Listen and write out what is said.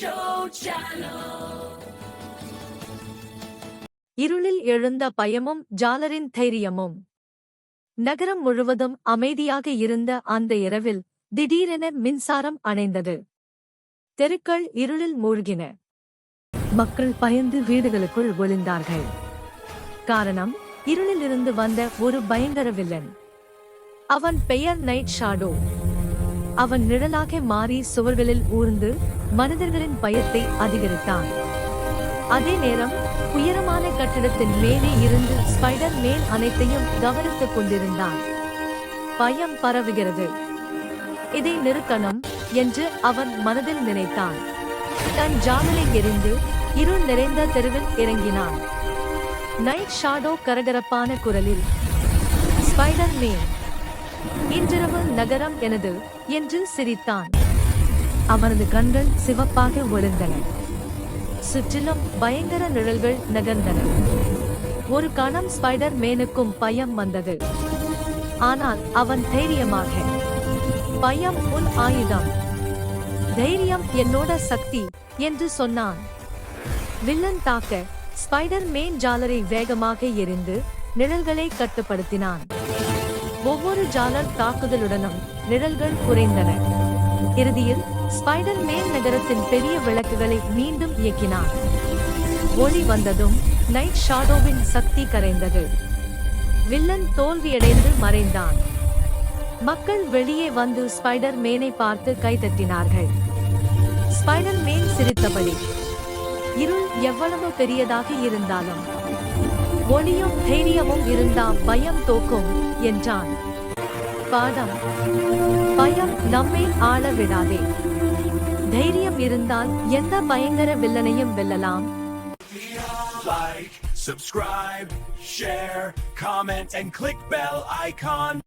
Show Channel. இருளில் எழுந்த பயமும் ஜாலரின் தைரியமும். நகரம் முழுவதும் அமைதியாக இருந்த அந்த இரவில் திடீரென மின்சாரம் அணைந்தது. தெருக்கள் இருளில் மூழ்கின. மக்கள் பயந்து வீடுகளுக்குள் ஒளிந்தார்கள். காரணம் இருளிலிருந்து வந்த ஒரு பயங்கர வில்லன். அவன் பெயர் நைட் ஷாடோ. அவன் நிழலாக மாறி சுவர்களில் ஊர்ந்து மனிதர்களின் பயத்தை அதிகரித்தான். அதே நேரம் உயரமான கட்டிடத்தின் மேலே இருந்து ஸ்பைடர் மேன் அனைத்தையும் கவனித்துக் கொண்டிருந்தான். பயம் பரவுகிறது. இதை நிறுத்தணும் என்று அவன் மனதில் நினைத்தான். தன் ஜாமலை எரிந்து இருள் நிறைந்த தெருவில் இறங்கினான். நைட் ஷாடோ கரகரப்பான குரலில் ஸ்பைடர் மேன் இன்றிரவு நகரம் எனது என்று சிரித்தான். அவனது கண்கள் சிவப்பாக ஒளிர்ந்தன. சுற்றிலும் பயங்கர நிழல்கள் நகர்ந்தன. ஒரு கணம் ஸ்பைடர் மேனுக்கும் பயம் வந்தது. ஆனால் அவன் தைரியமாக பயம் உன் ஆயுதம். தைரியம் என்னோட சக்தி என்று சொன்னான். வில்லன் தாக்க ஸ்பைடர் மேன் ஜாலரை வேகமாக எரிந்து நிழல்களை கட்டுப்படுத்தினான். ஒவ்வொரு ஜாலர் தாக்குதலுடனும் நிழல்கள் குறைந்தன. இறுதியில் ஸ்பைடர் மேன் நகரத்தின் பெரிய விளக்குகளை மீண்டும் இயக்கினான் ஒளி வந்ததும் நைட் ஷாடோவின் சக்தி கரைந்தது. வில்லன் தோல்வியடைந்து மறைந்தான். மக்கள் வெளியே வந்து ஸ்பைடர் மேனை பார்த்து கைதட்டினார்கள். ஸ்பைடர் மேன் சிரித்தபடி இருள் எவ்வளவு பெரியதாக இருந்தாலும் ஒளியும் தைரியமும் இருந்தால் பயம் தோக்கும் என்றான். பாடம் பயம் நம்மை ஆள விடாதே. தைரியம் இருந்தால் எந்த பயங்கர வில்லனையும் வெல்லலாம். Subscribe, share, comment, and click bell icon.